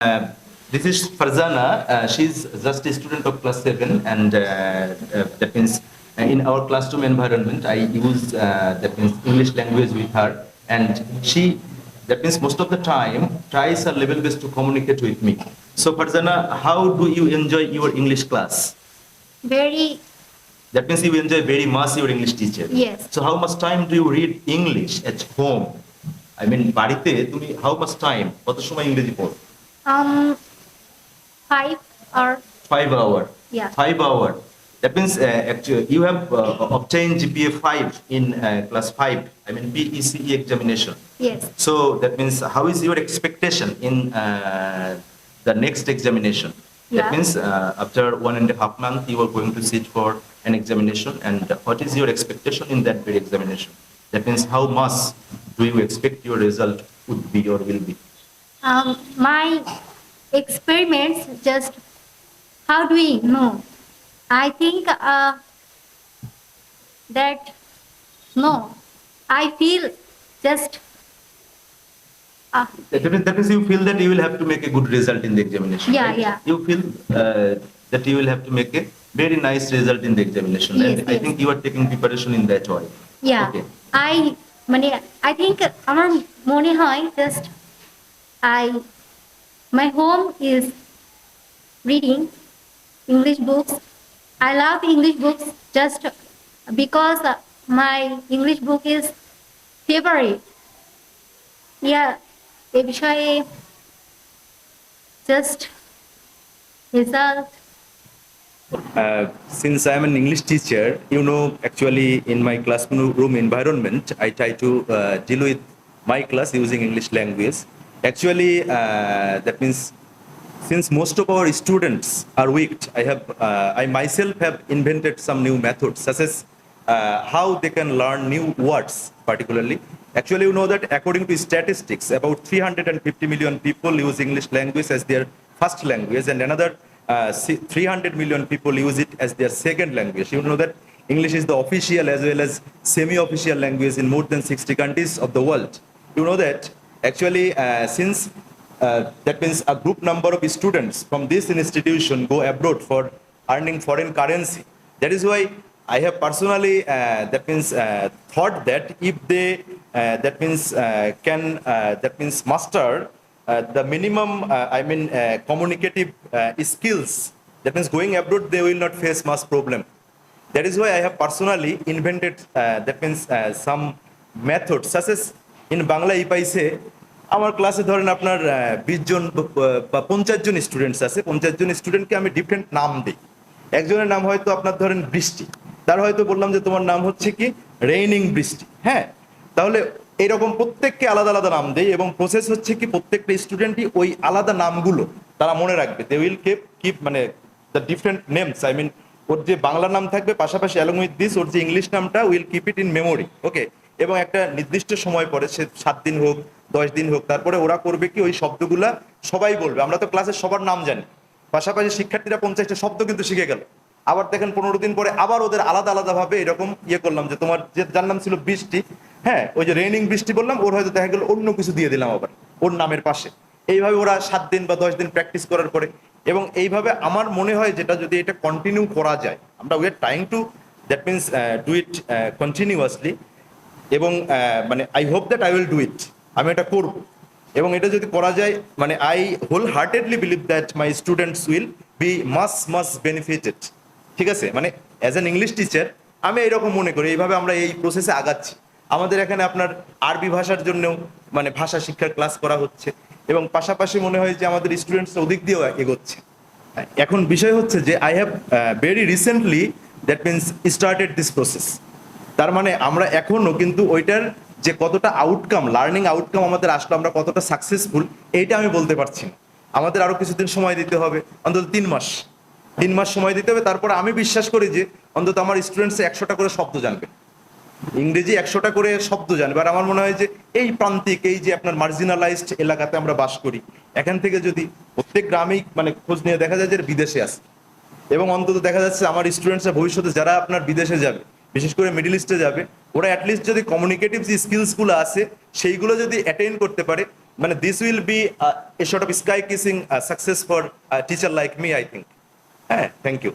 Uh, this is Farzana. Uh, she's just a student of class seven, and uh, uh, that means uh, in our classroom environment, I use uh, that means English language with her, and she that means most of the time tries her level best to communicate with me. So Farzana, how do you enjoy your English class? Very, That means you enjoy very much your English teacher. Yes. So how much time do you read English at home? I mean বাড়িতে তুমি how much time কত সময় ইংরেজি পড়ো? Um, five or, Five hour. Yeah. Five hour. That means uh, actually you have uh, obtained GPA five in uh, class five. I mean BECE examination. yes, So that means how is your expectation in uh, the next examination? Yeah. That means uh, after one and a half month you are going to sit for an examination and what is your expectation in that very examination? That means how much do you expect your result would be or will be? um, my experiments just, how do we know? I think, uh, that, no, I feel just, uh, That means, that means you feel that you will have to make a good result in the examination. Yeah, right? yeah. You feel uh, that you will have to make a very nice result in the examination. Yes, and I yes. think you are taking preparation in that way. yeah, Okay. I, মানে, I think আমার মনে হয় just, I, my home is reading English books. I love English books just because uh, my English book is favorite. Yeah, এ বিষয়ে just result. Uh, since I am an English teacher, you know, actually in my classroom environment, I try to uh, deal with my class using English language. Actually, uh, that means since most of our students are weak, I have, uh, I myself have invented some new methods, such as uh, how they can learn new words, particularly. Actually, you know that according to statistics, about 350 million people use English language as their first language, and another uh, 300 million people use it as their second language. You know that English is the official as well as semi-official language in more than 60 countries of the world. You know that actually uh, since uh, that means a group number of students from this institution go abroad for earning foreign currency. That is why I have personally uh, that means uh, thought that if they uh, that means uh, can uh, that means master uh, the minimum uh, I mean uh, communicative uh, skills that means going abroad they will not face much problem. That is why I have personally invented uh, that means uh, some methods such as in Bangla ইপাইসে আমার ক্লাসে ধরেন আপনার বিশ জন বা পঞ্চাশ জন students আছে। পঞ্চাশ জন স্টুডেন্টকে আমি ডিফারেন্ট নাম দিই। একজনের নাম হয়তো আপনার ধরেন বৃষ্টি। তার হয়তো বললাম যে তোমার নাম হচ্ছে কি? রেইনিং বৃষ্টি। হ্যাঁ? তাহলে এইরকম প্রত্যেককে আলাদা আলাদা নাম দেয় এবং প্রসেস হচ্ছে কি প্রত্যেকটা স্টুডেন্টই ওই আলাদা নামগুলো তারা মনে রাখবে। দে উইল কেপ কিপ মানে the different names I mean or যে বাংলা নাম থাকবে, পাশাপাশি অ্যালং উইথ দিস ওর যে ইংলিশ নামটা will keep it in memory okay এবং একটা নির্দিষ্ট সময় পরে, সে সাত দিন হোক, দশ দিন হোক, তারপরে ওরা করবে কি, ওই শব্দগুলা সবাই বলবে। আমরা তো ক্লাসের সবার নাম জানি। পাশাপাশি শিক্ষার্থীরা পঞ্চাশটা শব্দ কিন্তু শিখে গেল। আবার দেখেন পনেরো দিন পরে আবার ওদের আলাদা আলাদা ভাবে এরকম ইয়ে করলাম যে তোমার যে যার নাম ছিল বৃষ্টি হ্যাঁ ওই যে রেইনিং বৃষ্টি বললাম, ওর হয়তো দেখা গেল অন্য কিছু দিয়ে দিলাম আবার, ওর নামের পাশে। এইভাবে ওরা সাত দিন বা দশ দিন প্র্যাকটিস করার পরে। এবং এইভাবে আমার মনে হয় যেটা যদি এটা কন্টিনিউ করা যায়, আমরা we are trying to that means do it continuously এবং মানে I hope that I will do it আমি এটা করব। এবং এটা যদি করা যায় মানে I wholeheartedly believe that my students will be mass mass benefited ঠিক আছে? মানে অ্যাজ অ্যান ইংলিশ টিচার আমি এরকম মনে করি। এইভাবে আমরা এই প্রসেসে আগাচ্ছি। আমাদের এখানে আপনার আরবি ভাষার জন্যও মানে ভাষা শিক্ষার ক্লাস করা হচ্ছে। এবং পাশাপাশি মনে হয় যে আমাদের স্টুডেন্টস ওদিক দিয়েও এগোচ্ছে। এখন বিষয় হচ্ছে যে I have very recently that means started this process তার মানে আমরা এখনও কিন্তু ওইটার যে কতটা আউটকাম লার্নিং আউটকাম আমাদের আসলো, আমরা কতটা সাকসেসফুল এইটা আমি বলতে পারছি না। আমাদের আরও কিছুদিন সময় দিতে হবে, অন্তত তিন মাস। তিন মাস সময় দিতে হবে, তারপর আমি বিশ্বাস করি যে অন্তত আমার স্টুডেন্টস একশোটা করে শব্দ জানবে। ইংরেজি একশোটা করে শব্দ জানবে, আর আমার মনে হয় যে এই প্রান্তিক, এই যে আপনার মার্জিনালাইজড এলাকাতে আমরা বাস করি, এখান থেকে যদি প্রত্যেক গ্রামেই মানে খোঁজ নিয়ে দেখা যায় যে বিদেশে আছে। এবং অন্তত দেখা যাচ্ছে আমার স্টুডেন্টসরা ভবিষ্যতে যারা আপনার বিদেশে যাবে বিশেষ করে মিডিল ইস্টে যাবে, ওরা অ্যাটলিস্ট যদি কমিউনিকেটিভ যে স্কিলসগুলো আছে, সেইগুলো যদি অ্যাটেন্ড করতে পারে মানে this will be a short of sky kissing success for teacher like me I think হ্যাঁ থ্যাংক ইউ